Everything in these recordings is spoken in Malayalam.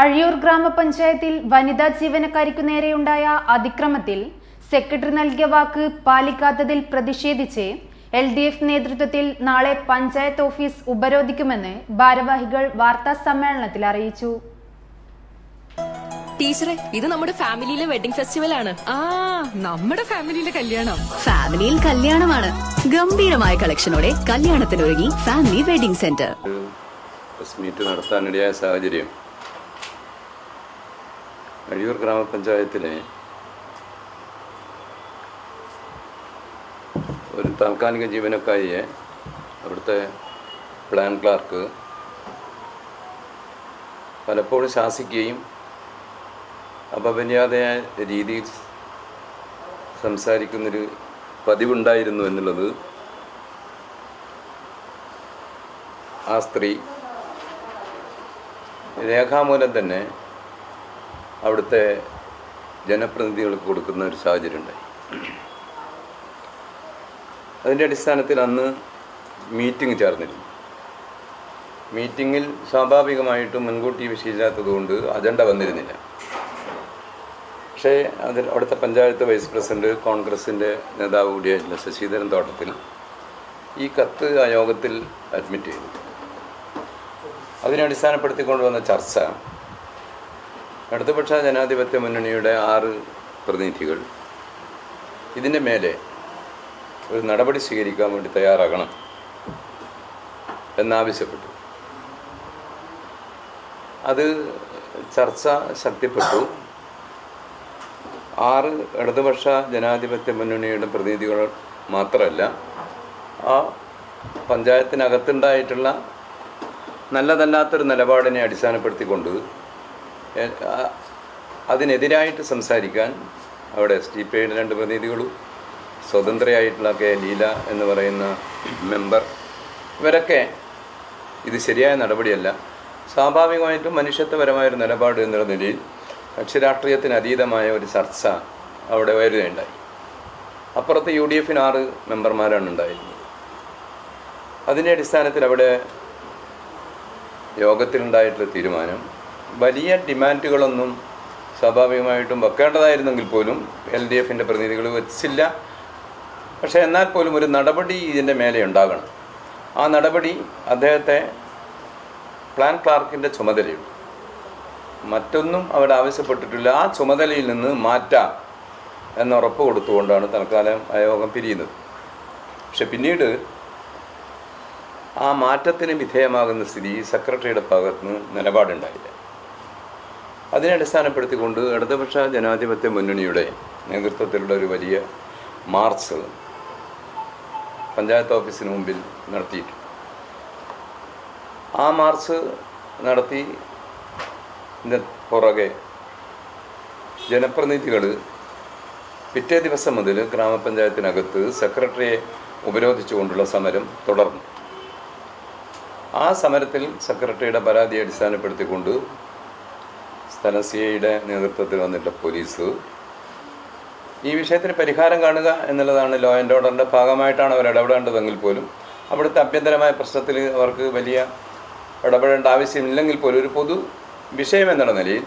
അഴിയൂർ ഗ്രാമപഞ്ചായത്തിൽ വനിതാ ജീവനക്കാരിക്കു നേരെയുണ്ടായ അതിക്രമത്തിൽ സെക്രട്ടറി നൽകിയ വാക്ക് പാലിക്കാത്തതിൽ പ്രതിഷേധിച്ച് എൽ ഡി എഫ് നേതൃത്വത്തിൽ നാളെ പഞ്ചായത്ത് ഓഫീസ് ഉപരോധിക്കുമെന്ന് ഭാരവാഹികൾ വാർത്താ സമ്മേളനത്തിൽ അറിയിച്ചു. ടീച്ചറെ ഇത് നമ്മുടെ ഫാമിലിയിലെ വെഡിംഗ് ഫെസ്റ്റിവൽ ആണ്. ആ നമ്മുടെ ഫാമിലിയിലെ കല്യാണം. ഫാമിലിയിൽ കല്യാണമാണ്. ഗംഭീരമായ കളക്ഷനോടെ കല്യാണത്തിനൊരുങ്ങി ഫാമിലി വെഡിംഗ് സെന്റർ. ഒരു പ്രസ് മീറ്റ് നടത്താനിടയായ സാഹചര്യം. അഴിയൂർ ഗ്രാമപഞ്ചായത്തിലെ ഒരു താൽക്കാലിക ജീവനക്കാരിയെ അവിടുത്തെ പ്ലാൻ ക്ലാർക്ക് പലപ്പോഴും ശാസിക്കുകയും അപമര്യാദയായ രീതിയിൽ സംസാരിക്കുന്നൊരു പതിവുണ്ടായിരുന്നു എന്നുള്ളത് ആ സ്ത്രീ രേഖാമൂലം തന്നെ അവിടുത്തെ ജനപ്രതിനിധികൾക്ക് കൊടുക്കുന്ന ഒരു സാഹചര്യം ഉണ്ടായി. അതിന്റെ അടിസ്ഥാനത്തിൽ അന്ന് മീറ്റിംഗ് ചേർന്നിരുന്നു. മീറ്റിങ്ങിൽ സ്വാഭാവികമായിട്ടും മുൻകൂട്ടി വിശീലില്ലാത്തതുകൊണ്ട് അജണ്ട വന്നിരുന്നില്ല. പക്ഷേ അതിൽ അവിടുത്തെ പഞ്ചായത്ത് വൈസ് പ്രസിഡന്റ് കോൺഗ്രസിന്റെ നേതാവ് കൂടിയായിട്ടുള്ള ശശിധരൻ തോട്ടത്തിൽ ഈ കത്ത് ആ യോഗത്തിൽ അഡ്മിറ്റ് ചെയ്തു. അതിനെ അടിസ്ഥാനപ്പെടുത്തിക്കൊണ്ട് വന്ന ചർച്ച ഇടതുപക്ഷ ജനാധിപത്യ മുന്നണിയുടെ ആറ് പ്രതിനിധികൾ ഇതിന്റെ മേലെ ഒരു നടപടി സ്വീകരിക്കാൻ വേണ്ടി തയ്യാറാകണം എന്നാവശ്യപ്പെട്ടു. അത് ചർച്ച ശക്തിപ്പെട്ടു. ആറ് ഇടതുപക്ഷ ജനാധിപത്യ മുന്നണിയുടെ പ്രതിനിധികൾ മാത്രമല്ല ആ പഞ്ചായത്തിനകത്തുണ്ടായിട്ടുള്ള നല്ലതല്ലാത്തൊരു നിലപാടിനെ അടിസ്ഥാനപ്പെടുത്തിക്കൊണ്ട് അതിനെതിരായിട്ട് സംസാരിക്കാൻ അവിടെ എസ് ടി പി ഐയുടെ രണ്ട് പ്രതിനിധികളും സ്വതന്ത്രയായിട്ടുള്ള കെ ലീല എന്ന് പറയുന്ന മെമ്പർ ഇവരൊക്കെ ഇത് ശരിയായ നടപടിയല്ല. സ്വാഭാവികമായിട്ടും മനുഷ്യത്വപരമായൊരു നിലപാട് എന്നുള്ള നിലയിൽ കക്ഷിരാഷ്ട്രീയത്തിന് അതീതമായ ഒരു ചർച്ച അവിടെ വരികയുണ്ടായി. അപ്പുറത്ത് യു ഡി എഫിന് ആറ് മെമ്പർമാരാണ് ഉണ്ടായിരുന്നത്. അതിന്റെ അടിസ്ഥാനത്തിൽ അവിടെ യോഗത്തിലുണ്ടായിട്ടുള്ള തീരുമാനം വലിയ ഡിമാൻഡുകളൊന്നും സ്വാഭാവികമായിട്ടും വെക്കേണ്ടതായിരുന്നെങ്കിൽ പോലും എൽ ഡി എഫിന്റെ പ്രതിനിധികൾ വെച്ചില്ല. പക്ഷേ എന്നാൽ പോലും ഒരു നടപടി ഇതിന്റെ മേലെ ഉണ്ടാകണം. ആ നടപടി അദ്ദേഹത്തെ പ്ലാൻ ക്ലാർക്കിന്റെ ചുമതലയുണ്ട് മറ്റൊന്നും അവിടെ ആവശ്യപ്പെട്ടിട്ടില്ല. ആ ചുമതലയിൽ നിന്ന് മാറ്റാം എന്ന് ഉറപ്പ് കൊടുത്തുകൊണ്ടാണ് തൽക്കാലം ആയോഗം പിരിയുന്നത്. പക്ഷെ പിന്നീട് ആ മാറ്റത്തിന് വിധേയമാകുന്ന സ്ഥിതി സെക്രട്ടറിയുടെ ഭാഗത്ത് നിന്ന് നിലപാടുണ്ടായില്ല. അതിനെ അടിസ്ഥാനപ്പെടുത്തിക്കൊണ്ട് ഇടതുപക്ഷ ജനാധിപത്യ മുന്നണിയുടെ നേതൃത്വത്തിലുള്ള ഒരു വലിയ മാർച്ച് പഞ്ചായത്ത് ഓഫീസിന് മുമ്പിൽ നടത്തിയിട്ടു ആ മാർച്ച് നടത്തി പുറകെ ജനപ്രതിനിധികൾ പിറ്റേ ദിവസം മുതൽ ഗ്രാമപഞ്ചായത്തിനകത്ത് സെക്രട്ടറിയെ ഉപരോധിച്ചുകൊണ്ടുള്ള സമരം തുടർന്നു. ആ സമരത്തിൽ സെക്രട്ടറിയുടെ പരാതിയെ അടിസ്ഥാനപ്പെടുത്തിക്കൊണ്ട് സ്ഥലം സി ഐയുടെ നേതൃത്വത്തിൽ വന്നിട്ടുള്ള പോലീസ്. ഈ വിഷയത്തിന് പരിഹാരം കാണുക എന്നുള്ളതാണ് ലോ ആൻഡ് ഓർഡറിന്റെ ഭാഗമായിട്ടാണ് അവർ ഇടപെടേണ്ടതെങ്കിൽ പോലും. അവിടുത്തെ അഭ്യന്തരമായ പ്രശ്നത്തിൽ അവർക്ക് വലിയ ഇടപെടേണ്ട ആവശ്യമില്ലെങ്കിൽ പോലും ഒരു പൊതു വിഷയം എന്നുള്ള നിലയിൽ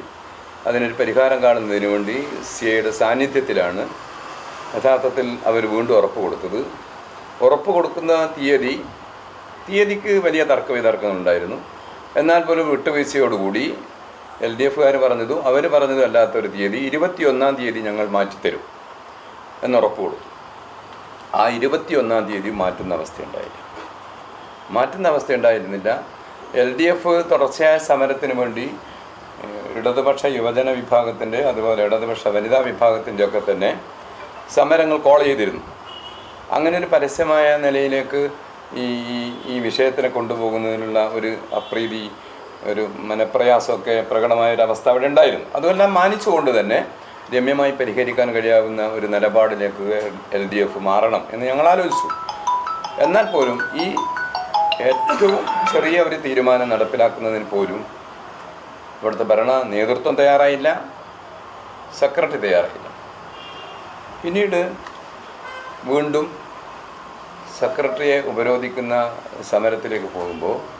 അതിനൊരു പരിഹാരം കാണുന്നതിന് വേണ്ടി സി ഐയുടെ സാന്നിധ്യത്തിലാണ് യഥാർത്ഥത്തിൽ അവർ വീണ്ടും ഉറപ്പ് കൊടുത്തത്. ഉറപ്പ് കൊടുക്കുന്ന തീയതി തീയതിക്ക് വലിയ തർക്ക വിതർക്കങ്ങളുണ്ടായിരുന്നു എന്നാൽ പോലും വിട്ടുവീഴ്ചയോടുകൂടി എൽ ഡി എഫുകാർ പറഞ്ഞതും അവർ പറഞ്ഞതും അല്ലാത്തൊരു തീയതി ഇരുപത്തിയൊന്നാം തീയതി ഞങ്ങൾ മാറ്റിത്തരും എന്നുറപ്പ് കൊടുത്തു ആ ഇരുപത്തിയൊന്നാം തീയതി മാറ്റുന്ന അവസ്ഥയുണ്ടായില്ല. മാറ്റുന്ന അവസ്ഥ ഉണ്ടായിരുന്നില്ല എൽ ഡി എഫ് തുടർച്ചയായ സമരത്തിന് വേണ്ടി ഇടതുപക്ഷ യുവജന വിഭാഗത്തിന്റെ അതുപോലെ ഇടതുപക്ഷ വനിതാ വിഭാഗത്തിന്റെ ഒക്കെ തന്നെ സമരങ്ങൾ കോൾ ചെയ്തിരുന്നു. അങ്ങനെ ഒരു പരസ്യമായ നിലയിലേക്ക് ഈ- ഈ വിഷയത്തിനെ കൊണ്ടുപോകുന്നതിനുള്ള ഒരു അപ്രീതി ഒരു മനപ്രയാസമൊക്കെ പ്രകടമായ ഒരു അവസ്ഥ അവിടെ ഉണ്ടായിരുന്നു. അതുമെല്ലാം മാനിച്ചുകൊണ്ട് തന്നെ രമ്യമായി പരിഹരിക്കാൻ കഴിയാവുന്ന ഒരു നിലപാടിലേക്ക് എൽ ഡി എഫ് മാറണം എന്ന് ഞങ്ങൾ ആലോചിച്ചു. എന്നാൽ പോലും ഈ ഏറ്റവും ചെറിയ ഒരു തീരുമാനം നടപ്പിലാക്കുന്നതിന് പോലും ഇവിടുത്തെ ഭരണ നേതൃത്വം തയ്യാറായില്ല സെക്രട്ടറി തയ്യാറായില്ല. പിന്നീട് വീണ്ടും സെക്രട്ടറിയെ ഉപരോധിക്കുന്ന സമരത്തിലേക്ക് പോകുമ്പോൾ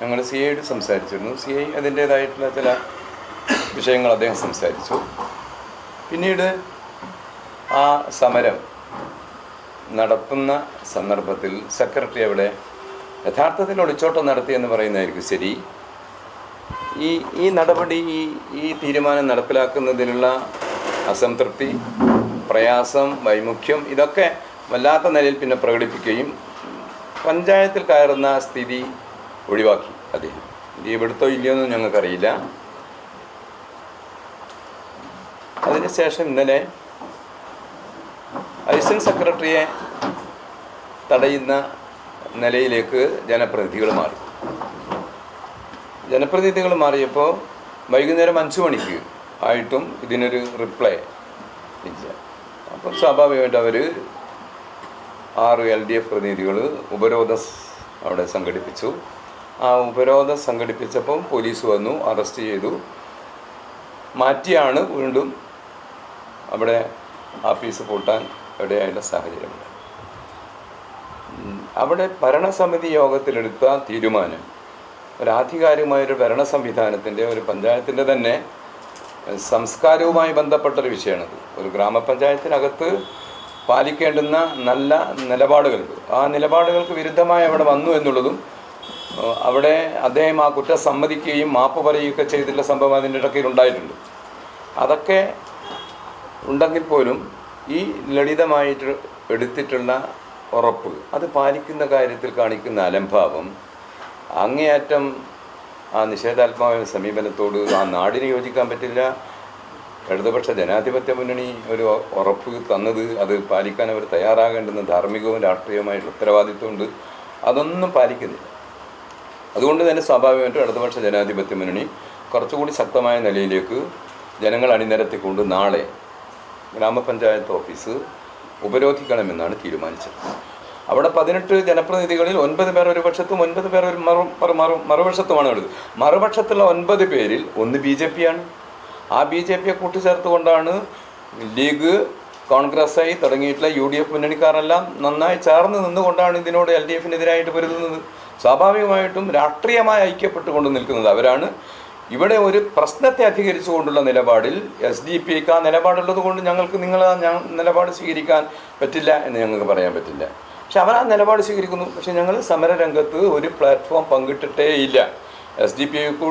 ഞങ്ങൾ സി ഐയോട് സംസാരിച്ചിരുന്നു. സി ഐ അതിന്റേതായിട്ടുള്ള ചില വിഷയങ്ങൾ അദ്ദേഹം സംസാരിച്ചു. പിന്നീട് ആ സമരം നടത്തുന്ന സന്ദർഭത്തിൽ സെക്രട്ടറി അവിടെ യഥാർത്ഥത്തിൽ ഒളിച്ചോട്ടം നടത്തിയെന്ന് പറയുന്നതായിരിക്കും ശരി. ഈ ഈ നടപടി ഈ ഈ തീരുമാനം നടപ്പിലാക്കുന്നതിനുള്ള അസംതൃപ്തി പ്രയാസം വൈമുഖ്യം ഇതൊക്കെ വല്ലാത്ത നിലയിൽ പിന്നെ പ്രകടിപ്പിക്കുകയും പഞ്ചായത്തിൽ കയറുന്ന സ്ഥിതി ഒഴിവാക്കി അദ്ദേഹം. ലീവ് എടുത്തോ ഇല്ലയോ എന്ന് ഞങ്ങൾക്കറിയില്ല. അതിനുശേഷം ഇന്നലെ അസിസ്റ്റന്റ് സെക്രട്ടറിയെ തടയുന്ന നിലയിലേക്ക് ജനപ്രതിനിധികൾ മാറി. ജനപ്രതിനിധികൾ മാറിയപ്പോൾ വൈകുന്നേരം അഞ്ച് മണിക്ക് ആയിട്ടും ഇതിനൊരു റിപ്ലൈ ഇല്ല. അപ്പം സ്വാഭാവികമായിട്ട് അവർ ആറ് എൽ ഡി എഫ് പ്രതിനിധികൾ ഉപരോധ അവിടെ സംഘടിപ്പിച്ചു. ആ ഉപരോധം സംഘടിപ്പിച്ചപ്പം പോലീസ് വന്നു അറസ്റ്റ് ചെയ്തു. മാറ്റിയാണ് വീണ്ടും അവിടെ ആഫീസ് പൂട്ടാൻ ഇടയായുള്ള സാഹചര്യമുണ്ട് അവിടെ ഭരണസമിതി യോഗത്തിലെടുത്ത തീരുമാനം ഒരു ആധികാരികമായൊരു ഭരണ സംവിധാനത്തിന്റെ ഒരു പഞ്ചായത്തിന്റെ തന്നെ സംസ്കാരവുമായി ബന്ധപ്പെട്ടൊരു വിഷയമാണത്. ഒരു ഗ്രാമപഞ്ചായത്തിനകത്ത് പാലിക്കേണ്ടുന്ന നല്ല നിലപാടുകളുണ്ട്. ആ നിലപാടുകൾക്ക് വിരുദ്ധമായി അവിടെ വന്നു എന്നുള്ളതും അവിടെ അദ്ദേഹം ആ കുറ്റം സമ്മതിക്കുകയും മാപ്പ് പറയുകയൊക്കെ ചെയ്തിട്ടുള്ള സംഭവം അതിന്റെ ഇടയ്ക്ക് ഉണ്ടായിട്ടുണ്ട്. അതൊക്കെ ഉണ്ടെങ്കിൽ പോലും ഈ ലളിതമായിട്ട് എടുത്തിട്ടുള്ള ഉറപ്പ് അത് പാലിക്കുന്ന കാര്യത്തിൽ കാണിക്കുന്ന അലംഭാവം അങ്ങേയറ്റം ആ നിഷേധാത്മാവ സമീപനത്തോട് ആ നാടിന് യോജിക്കാൻ പറ്റില്ല. ഇടതുപക്ഷ ജനാധിപത്യ മുന്നണി ഒരു ഉറപ്പ് തന്നത് അത് പാലിക്കാൻ അവർ തയ്യാറാകേണ്ടുന്ന ധാർമ്മികവും രാഷ്ട്രീയവുമായിട്ടുള്ള ഉത്തരവാദിത്വമുണ്ട്. അതൊന്നും പാലിക്കുന്നില്ല. അതുകൊണ്ട് തന്നെ സ്വാഭാവികമായിട്ടും ഇടതുപക്ഷ ജനാധിപത്യ മുന്നണി കുറച്ചുകൂടി ശക്തമായ നിലയിലേക്ക് ജനങ്ങൾ അണിനിരത്തിക്കൊണ്ട് നാളെ ഗ്രാമപഞ്ചായത്ത് ഓഫീസ് ഉപരോധിക്കണമെന്നാണ് തീരുമാനിച്ചത്. അവിടെ പതിനെട്ട് ജനപ്രതിനിധികളിൽ ഒൻപത് പേർ ഒരു പക്ഷത്തും ഒൻപത് പേർ ഒരു മറു മറു മറു മറുപക്ഷത്തുമാണ് ഉള്ളത്. മറുപക്ഷത്തുള്ള ഒൻപത് പേരിൽ ഒന്ന് ബി ജെ പിയാണ്. ആ ബി ജെ പിയെ കൂട്ടിച്ചേർത്തുകൊണ്ടാണ് ലീഗ് കോൺഗ്രസ് ആയി തുടങ്ങിയിട്ടുള്ള യു ഡി എഫ് മുന്നണിക്കാരെല്ലാം നന്നായി ചേർന്ന് നിന്നുകൊണ്ടാണ് ഇതിനോട് എൽ ഡി എഫിനെതിരായിട്ട് പൊരുതുന്നത്. സ്വാഭാവികമായിട്ടും രാഷ്ട്രീയമായി ഐക്യപ്പെട്ടുകൊണ്ട് നിൽക്കുന്നത് അവരാണ്. ഇവിടെ ഒരു പ്രശ്നത്തെ അധികരിച്ചുകൊണ്ടുള്ള നിലപാടിൽ എസ് ഡി പി ഐക്ക് ആ നിലപാടുള്ളത് കൊണ്ട് ഞങ്ങൾക്ക് നിങ്ങൾ ആ നിലപാട് സ്വീകരിക്കാൻ പറ്റില്ല എന്ന് ഞങ്ങൾക്ക് പറയാൻ പറ്റില്ല. പക്ഷെ അവർ ആ നിലപാട് സ്വീകരിക്കുന്നു. പക്ഷെ ഞങ്ങൾ സമരരംഗത്ത് ഒരു പ്ലാറ്റ്ഫോം പങ്കിട്ടിട്ടേ ഇല്ല. എസ് ഡി പി ഐക്ക്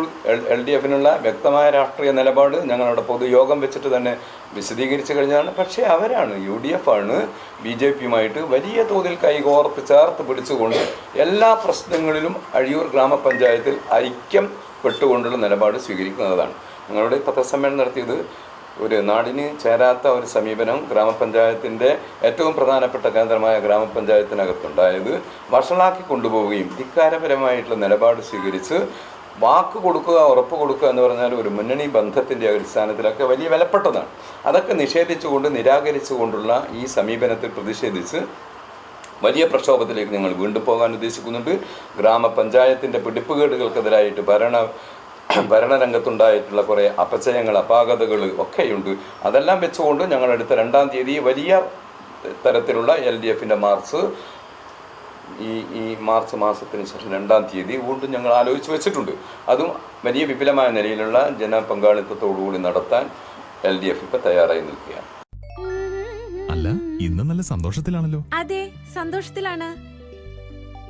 എൽ ഡി എഫിനുള്ള വ്യക്തമായ രാഷ്ട്രീയ നിലപാട് ഞങ്ങളുടെ പൊതുയോഗം വെച്ചിട്ട് തന്നെ വിശദീകരിച്ചു കഴിഞ്ഞാണ് പക്ഷേ അവരാണ് യു ഡി എഫ് ആണ് ബി ജെ പിയുമായിട്ട് വലിയ തോതിൽ കൈകോർത്ത് ചേർത്ത് പിടിച്ചുകൊണ്ട് എല്ലാ പ്രശ്നങ്ങളിലും അഴിയൂർ ഗ്രാമപഞ്ചായത്തിൽ ഐക്യം പെട്ടുകൊണ്ടുള്ള നിലപാട് സ്വീകരിക്കുന്നതാണ്. ഞങ്ങളുടെ പത്രസമ്മേളനം നടത്തിയത് ഒരു നാടിന് ചേരാത്ത ഒരു സമീപനം ഗ്രാമപഞ്ചായത്തിന്റെ ഏറ്റവും പ്രധാനപ്പെട്ട കേന്ദ്രമായ ഗ്രാമപഞ്ചായത്തിനകത്തുണ്ടായത് വഷളാക്കി കൊണ്ടുപോവുകയും ധിക്കാരപരമായിട്ടുള്ള നിലപാട് സ്വീകരിച്ച് വാക്ക് കൊടുക്കുക ഉറപ്പ് കൊടുക്കുക എന്ന് പറഞ്ഞാൽ ഒരു മുന്നണി ബന്ധത്തിന്റെ അടിസ്ഥാനത്തിലൊക്കെ വലിയ വിലപ്പെട്ടതാണ്. അതൊക്കെ നിഷേധിച്ചുകൊണ്ട് നിരാകരിച്ചുകൊണ്ടുള്ള ഈ സമീപനത്തിൽ പ്രതിഷേധിച്ച് വലിയ പ്രക്ഷോഭത്തിലേക്ക് ഞങ്ങൾ വീണ്ടും പോകാൻ ഉദ്ദേശിക്കുന്നുണ്ട്. ഗ്രാമപഞ്ചായത്തിന്റെ പിടിപ്പുകേടുകൾക്കെതിരായിട്ട് ഭരണ ഭരണരംഗത്തുണ്ടായിട്ടുള്ള കുറേ അപചയങ്ങൾ അപാകതകൾ ഒക്കെയുണ്ട്. അതെല്ലാം വെച്ചുകൊണ്ട് ഞങ്ങൾ അടുത്ത രണ്ടാം തീയതി വലിയ തരത്തിലുള്ള എൽ ഡി എഫിന്റെ മാർച്ച് ഈ ഈ മാർച്ച് മാസത്തിന് ശേഷം രണ്ടാം തീയതി വീണ്ടും ഞങ്ങൾ ആലോചിച്ച് വെച്ചിട്ടുണ്ട്. അതും വലിയ വിപുലമായ നിലയിലുള്ള ജനപങ്കാളിത്തത്തോടുകൂടി നടത്താൻ എൽ ഡി എഫ് ഇപ്പൊ തയ്യാറായി നിൽക്കുകയാണ്. അല്ല ഇന്ന് നല്ല സന്തോഷത്തിലാണല്ലോ. അതെ സന്തോഷത്തിലാണ്.